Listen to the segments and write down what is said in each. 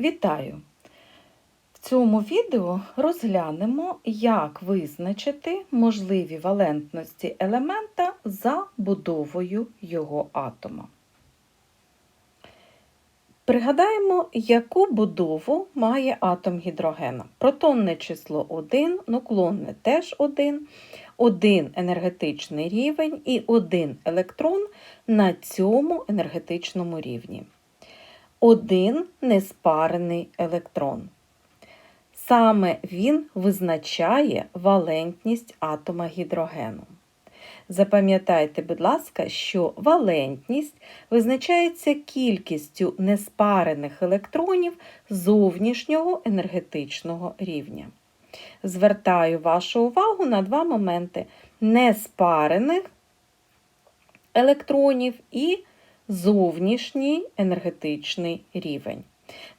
Вітаю! В цьому відео розглянемо, як визначити можливі валентності елемента за будовою його атома. Пригадаємо, яку будову має атом гідрогена. Протонне число 1, нуклонне теж 1, один енергетичний рівень і один електрон на цьому енергетичному рівні один неспарений електрон. Саме він визначає валентність атома гідрогену. Запам'ятайте, будь ласка, що валентність визначається кількістю неспарених електронів зовнішнього енергетичного рівня. Звертаю вашу увагу на два моменти неспарених електронів і зовнішній енергетичний рівень.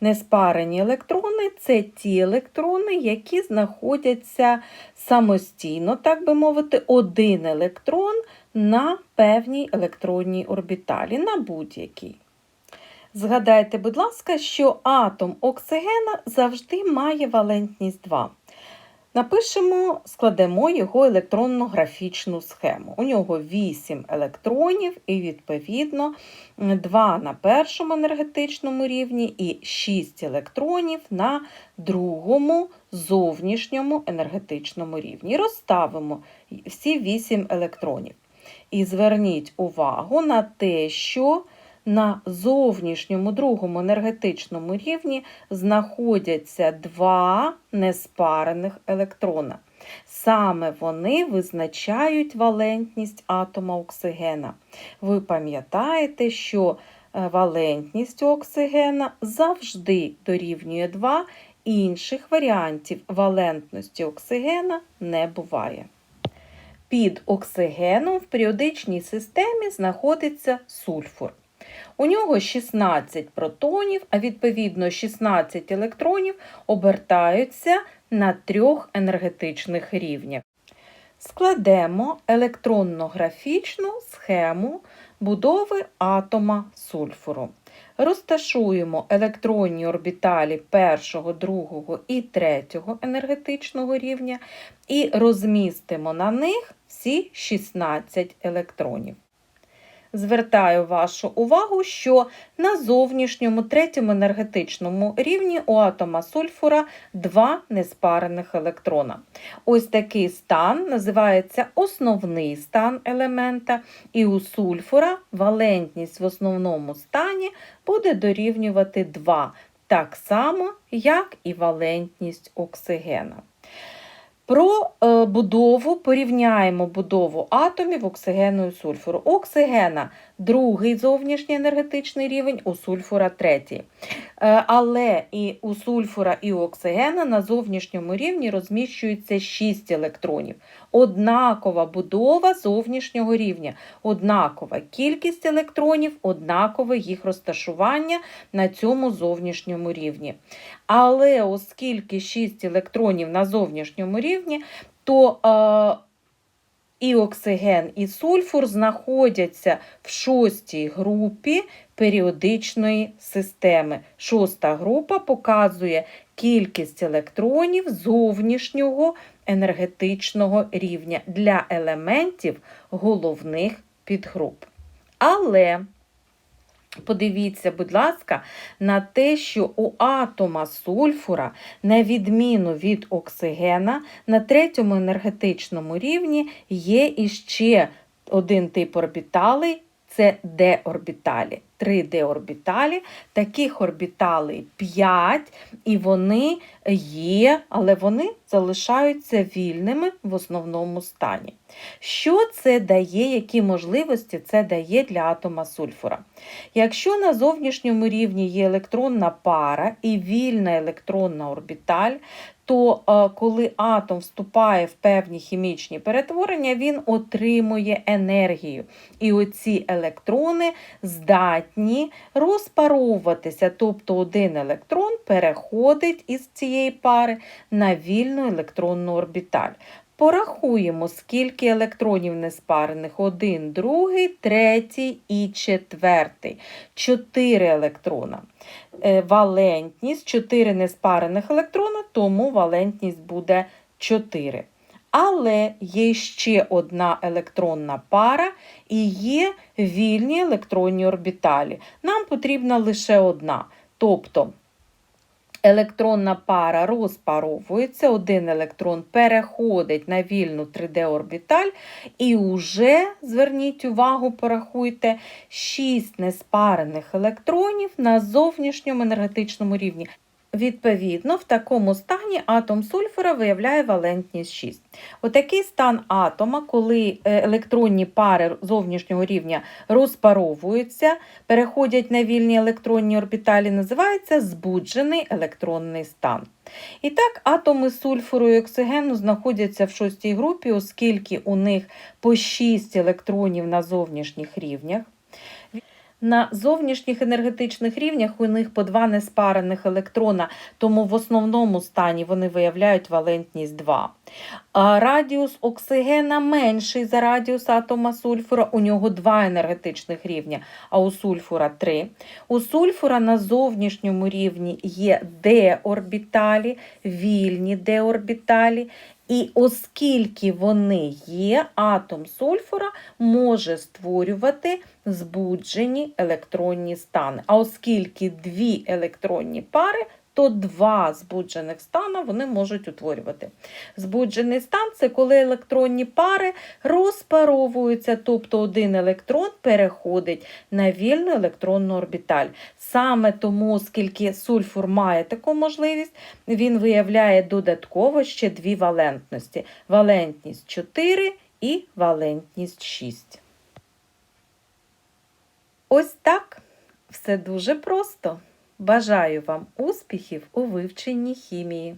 Неспарені електрони це ті електрони, які знаходяться самостійно, так би мовити, один електрон на певній електронній орбіталі, на будь-якій. Згадайте, будь ласка, що атом оксигена завжди має валентність 2. Напишемо, складемо його електронно-графічну схему. У нього 8 електронів і, відповідно, 2 на першому енергетичному рівні і 6 електронів на другому зовнішньому енергетичному рівні. Розставимо всі 8 електронів. І зверніть увагу на те, що на зовнішньому другому енергетичному рівні знаходяться два неспарених електрона. Саме вони визначають валентність атома оксигена. Ви пам'ятаєте, що е, валентність оксигена завжди дорівнює 2, інших варіантів валентності оксигена не буває. Під оксигеном в періодичній системі знаходиться сульфур. У нього 16 протонів, а відповідно 16 електронів обертаються на трьох енергетичних рівнях. Складемо електронно-графічну схему будови атома сульфуру. Розташуємо електронні орбіталі першого, другого і третього енергетичного рівня і розмістимо на них всі 16 електронів. Звертаю вашу увагу, що на зовнішньому третьому енергетичному рівні у атома сульфура два неспарених електрона. Ось такий стан називається основний стан елемента, і у сульфура валентність в основному стані буде дорівнювати 2, так само, як і валентність оксигена. Про е, будову порівняємо будову атомів оксигену і сульфуру. У оксигена другий зовнішній енергетичний рівень, у сульфура третій. Е, але і у сульфура і у оксигена на зовнішньому рівні розміщується 6 електронів. Однакова будова зовнішнього рівня, однакова кількість електронів, однакове їх розташування на цьому зовнішньому рівні. Але оскільки 6 електронів на зовнішньому рівні, то е, і оксиген, і сульфур знаходяться в шостій групі періодичної системи. Шоста група показує кількість електронів зовнішнього енергетичного рівня для елементів головних підгруп. Але Подивіться, будь ласка, на те, що у атома сульфура, на відміну від оксигена, на третьому енергетичному рівні є іще один тип орбіталей це d-орбіталі. 3D орбіталі, таких орбіталей 5, і вони є, але вони залишаються вільними в основному стані. Що це дає, які можливості це дає для атома сульфура? Якщо на зовнішньому рівні є електронна пара і вільна електронна орбіталь, то е, коли атом вступає в певні хімічні перетворення, він отримує енергію. І оці електрони здатні розпаровуватися, тобто один електрон переходить із цієї пари на вільну електронну орбіталь. Порахуємо, скільки електронів неспарених. Один, другий, третій і четвертий. Чотири електрона. Е, Валентність 4 неспарених електрона, тому валентність буде 4. Але є ще одна електронна пара і є вільні електронні орбіталі. Нам потрібна лише одна. Тобто електронна пара розпаровується, один електрон переходить на вільну 3D-орбіталь, і вже, зверніть увагу, порахуйте, 6 неспарених електронів на зовнішньому енергетичному рівні. Відповідно, в такому стані атом сульфура виявляє валентність 6. Отакий стан атома, коли е, електронні пари зовнішнього рівня розпаровуються, переходять на вільні електронні орбіталі, називається збуджений електронний стан. І так, атоми сульфуру і оксигену знаходяться в шостій групі, оскільки у них по 6 електронів на зовнішніх рівнях. На зовнішніх енергетичних рівнях у них по два неспарених електрона, тому в основному стані вони виявляють валентність 2. А радіус оксигена менший за радіус атома сульфура, у нього два енергетичних рівня, а у сульфура 3. У сульфура на зовнішньому рівні є d-орбіталі, вільні d-орбіталі, і оскільки вони є, атом сульфура може створювати збуджені електронні стани. А оскільки дві електронні пари, то два збуджених стана вони можуть утворювати. Збуджений стан це коли електронні пари розпаровуються, тобто один електрон переходить на вільну електронну орбіталь. Саме тому, оскільки сульфур має таку можливість, він виявляє додатково ще дві валентності: валентність 4 і валентність 6. Ось так. Все дуже просто. Бажаю вам успіхів у вивченні хімії.